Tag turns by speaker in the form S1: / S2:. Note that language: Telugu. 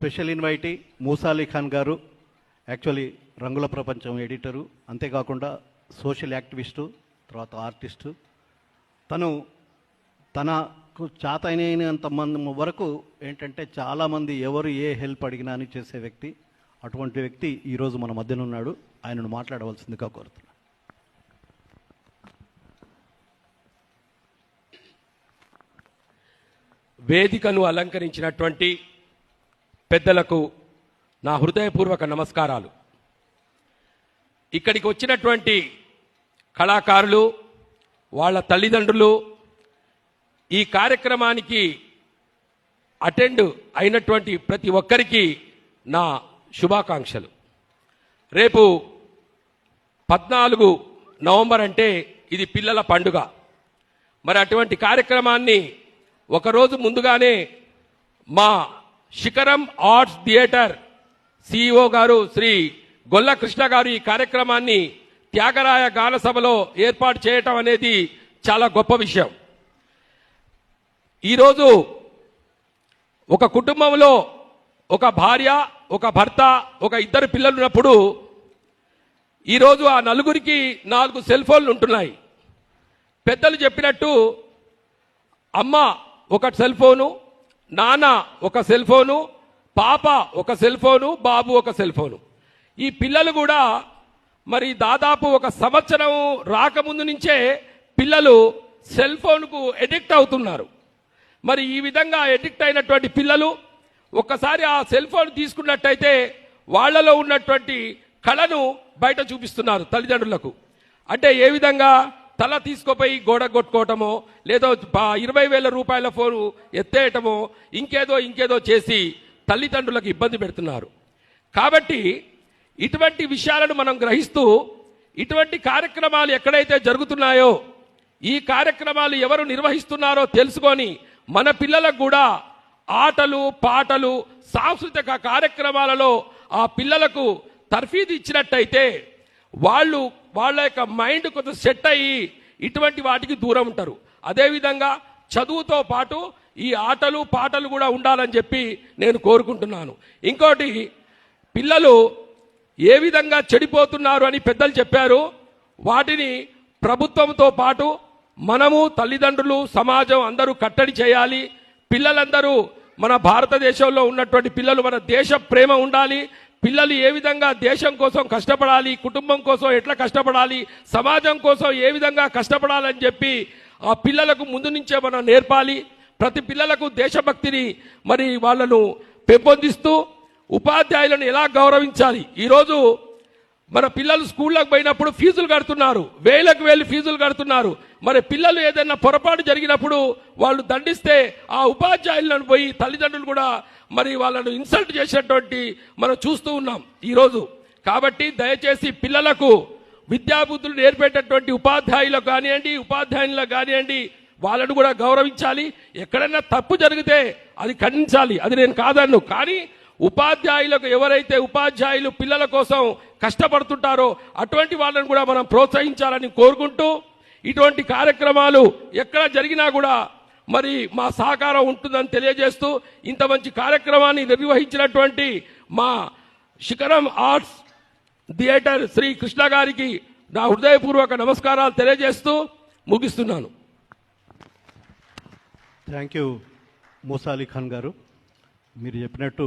S1: స్పెషల్ ఇన్వైటీ మూసాలీ ఖాన్ గారు యాక్చువల్లీ రంగుల ప్రపంచం ఎడిటరు అంతేకాకుండా సోషల్ యాక్టివిస్టు తర్వాత ఆర్టిస్టు. తను తనకు చాతైనంత మంది వరకు ఏంటంటే చాలామంది ఎవరు ఏ హెల్ప్ అడిగినా అని చేసే వ్యక్తి అటువంటి వ్యక్తి ఈరోజు మన మధ్యన ఉన్నాడు. ఆయనను మాట్లాడవలసిందిగా కోరుతున్నాను.
S2: వేదికను అలంకరించినటువంటి పెద్దలకు నా హృదయపూర్వక నమస్కారాలు. ఇక్కడికి వచ్చినటువంటి కళాకారులు వాళ్ళ తల్లిదండ్రులు ఈ కార్యక్రమానికి అటెండ్ అయినటువంటి ప్రతి ఒక్కరికి నా శుభాకాంక్షలు. రేపు పద్నాలుగు నవంబర్ అంటే ఇది పిల్లల పండుగ. మరి అటువంటి కార్యక్రమాన్ని ఒకరోజు ముందుగానే మా శిఖరం ఆర్ట్స్ థియేటర్ సిఇఓ గారు శ్రీ గొల్ల కృష్ణ గారు ఈ కార్యక్రమాన్ని త్యాగరాయ గాన సభలో ఏర్పాటు చేయటం అనేది చాలా గొప్ప విషయం. ఈరోజు ఒక కుటుంబంలో ఒక భార్య ఒక భర్త ఒక ఇద్దరు పిల్లలు ఉన్నప్పుడు ఈరోజు ఆ నలుగురికి నాలుగు సెల్ ఫోన్లు ఉంటున్నాయి. పెద్దలు చెప్పినట్టు అమ్మ ఒక సెల్ ఫోను నాన్న ఒక సెల్ ఫోను పాప ఒక సెల్ ఫోను బాబు ఒక సెల్ ఫోను. ఈ పిల్లలు కూడా మరి దాదాపు ఒక సంవత్సరం రాకముందు నుంచే పిల్లలు సెల్ ఫోన్కు ఎడిక్ట్ అవుతున్నారు. మరి ఈ విధంగా ఎడిక్ట్ అయినటువంటి పిల్లలు ఒక్కసారి ఆ సెల్ ఫోన్ తీసుకున్నట్టయితే వాళ్ళలో ఉన్నటువంటి కళను బయట చూపిస్తున్నారు తల్లిదండ్రులకు. అంటే ఏ విధంగా తల తీసుకుపోయి గోడ కొట్టుకోవటమో లేదో ఇరవై వేల రూపాయల ఫోను ఎత్తేయటమో ఇంకేదో ఇంకేదో చేసి తల్లిదండ్రులకు ఇబ్బంది పెడుతున్నారు. కాబట్టి ఇటువంటి విషయాలను మనం గ్రహిస్తూ ఇటువంటి కార్యక్రమాలు ఎక్కడైతే జరుగుతున్నాయో ఈ కార్యక్రమాలు ఎవరు నిర్వహిస్తున్నారో తెలుసుకొని మన పిల్లలకు కూడా ఆటలు పాటలు సాంస్కృతిక కార్యక్రమాలలో ఆ పిల్లలకు తర్ఫీదు ఇచ్చినట్టయితే వాళ్ళు వాళ్ళ యొక్క మైండ్ కొంత సెట్ అయ్యి ఇటువంటి వాటికి దూరం ఉంటారు. అదేవిధంగా చదువుతో పాటు ఈ ఆటలు పాటలు కూడా ఉండాలని చెప్పి నేను కోరుకుంటున్నాను. ఇంకోటి పిల్లలు ఏ విధంగా చెడిపోతున్నారు అని పెద్దలు చెప్పారు. వాటిని ప్రభుత్వంతో పాటు మనము తల్లిదండ్రులు సమాజం అందరూ కట్టడి చేయాలి. పిల్లలందరూ మన భారతదేశంలో ఉన్నటువంటి పిల్లలు మన దేశ ప్రేమ ఉండాలి. పిల్లలు ఏ విధంగా దేశం కోసం కష్టపడాలి కుటుంబం కోసం ఎట్లా కష్టపడాలి సమాజం కోసం ఏ విధంగా కష్టపడాలని చెప్పి ఆ పిల్లలకు ముందు నుంచే మనం నేర్పాలి. ప్రతి పిల్లలకు దేశభక్తిని మరి వాళ్ళను పెంపొందిస్తూ ఉపాధ్యాయులను ఎలా గౌరవించాలి? ఈరోజు మన పిల్లలు స్కూళ్ళకు పోయినప్పుడు ఫీజులు కడుతున్నారు. వేలకు వేలు ఫీజులు కడుతున్నారు. మరి పిల్లలు ఏదైనా పొరపాటు జరిగినప్పుడు వాళ్ళు దండిస్తే ఆ ఉపాధ్యాయులను పోయి తల్లిదండ్రులు కూడా మరి వాళ్ళను ఇన్సల్ట్ చేసేటువంటి మనం చూస్తూ ఉన్నాం ఈరోజు. కాబట్టి దయచేసి పిల్లలకు విద్యాబుద్ధులు నేర్పేటటువంటి ఉపాధ్యాయులకు కానివ్వండి ఉపాధ్యాయులకు కానివ్వండి వాళ్ళను కూడా గౌరవించాలి. ఎక్కడైనా తప్పు జరిగితే అది ఖండించాలి. అది నేను కాదన్ను. కానీ ఉపాధ్యాయులకు ఎవరైతే ఉపాధ్యాయులు పిల్లల కోసం కష్టపడుతుంటారో అటువంటి వాళ్ళని కూడా మనం ప్రోత్సహించాలని కోరుకుంటూ ఇటువంటి కార్యక్రమాలు ఎక్కడ జరిగినా కూడా మరి మా సహకారం ఉంటుందని తెలియజేస్తూ ఇంత మంచి కార్యక్రమాన్ని నిర్వహించినటువంటి మా శిఖరం ఆర్ట్స్ థియేటర్ శ్రీ కృష్ణ గారికి నా హృదయపూర్వక నమస్కారాలు తెలియజేస్తూ ముగిస్తున్నాను.
S1: థ్యాంక్ యూ మూసాలి ఖాన్ గారు. మీరు చెప్పినట్టు